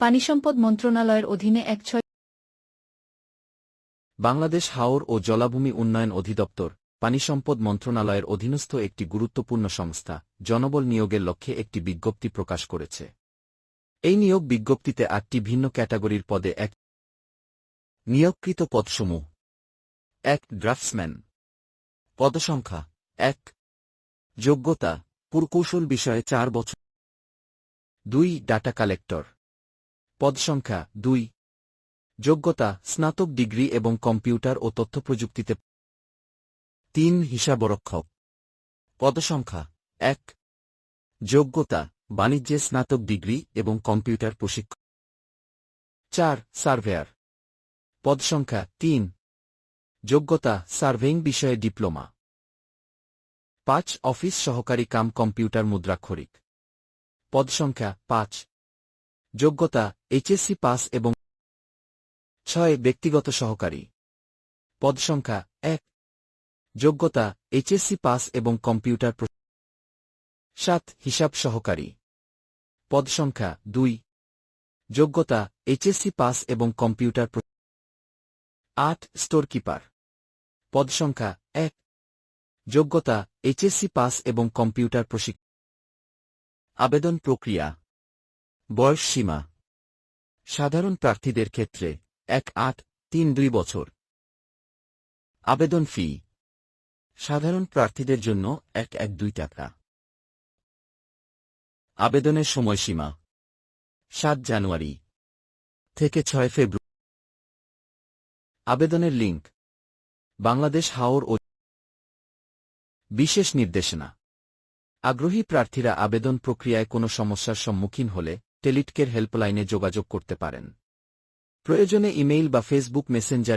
পানিসম্পদ মন্ত্রণালয়ের অধীনে এক ছয় বাংলাদেশ হাওর ও জলাভূমি উন্নয়ন অধিদপ্তর, পানি সম্পদ মন্ত্রণালয়ের অধীনস্থ একটি গুরুত্বপূর্ণ সংস্থা, জনবল নিয়োগের লক্ষ্যে একটি বিজ্ঞপ্তি প্রকাশ করেছে। এই নিয়োগ বিজ্ঞপ্তিতে আটটি ভিন্ন ক্যাটাগরির পদে এক নিয়োগকৃত পদসমূহ, এক ড্রাফটসম্যান, পদসংখ্যা, এক যোগ্যতা, পুরকৌশল বিষয়ে চার বছর, দুই ডাটা কালেক্টর। পদসংখ্যা দুই। যোগ্যতা, স্নাতক ডিগ্রি এবং কম্পিউটার ও তথ্যপ্রযুক্তিতে। তিন, হিসাবরক্ষক। পদসংখ্যা এক। যোগ্যতা, বাণিজ্যে স্নাতক ডিগ্রি এবং কম্পিউটার প্রশিক্ষণ চার, সার্ভেয়ার। পদসংখ্যা তিন। যোগ্যতা, সার্ভেইং বিষয়ে ডিপ্লোমা। পাঁচ, অফিস সহকারী কাম কম্পিউটার মুদ্রাক্ষরিক। পদসংখ্যা পাঁচ। যোগ্যতা, এইচএসসি পাস এবং ছয় ব্যক্তিগত সহকারী। পদসংখ্যা এক। যোগ্যতা, এইচএসসি পাস এবং কম্পিউটার সাত হিসাব সহকারী। পদসংখ্যা দুই। যোগ্যতা, এইচএসসি পাস এবং কম্পিউটার আট স্টোর কিপার পদসংখ্যা এক। যোগ্যতা, এইচএসসি পাস এবং কম্পিউটার প্রশিক্ষণ আবেদন প্রক্রিয়া। বয়স সীমা। সাধারণ প্রার্থীদের ক্ষেত্রে এক আট তিন দুই বছর। আবেদন ফি। সাধারণ প্রার্থীদের জন্য এক এক দুই টাকা। আবেদনের সময়সীমা। সাত জানুয়ারি থেকে ছয় ফেব্রুয়ারি আবেদনের লিঙ্ক বাংলাদেশ হাওর ও বিশেষ নির্দেশনা। আগ্রহী প্রার্থীরা আবেদন প্রক্রিয়ায় কোনো সমস্যার সম্মুখীন হলে টেলিটকের হেল্পলাইনে যোগাযোগ করতে পারেন। প্রয়োজনে ইমেইল বা ফেসবুক মেসেঞ্জারে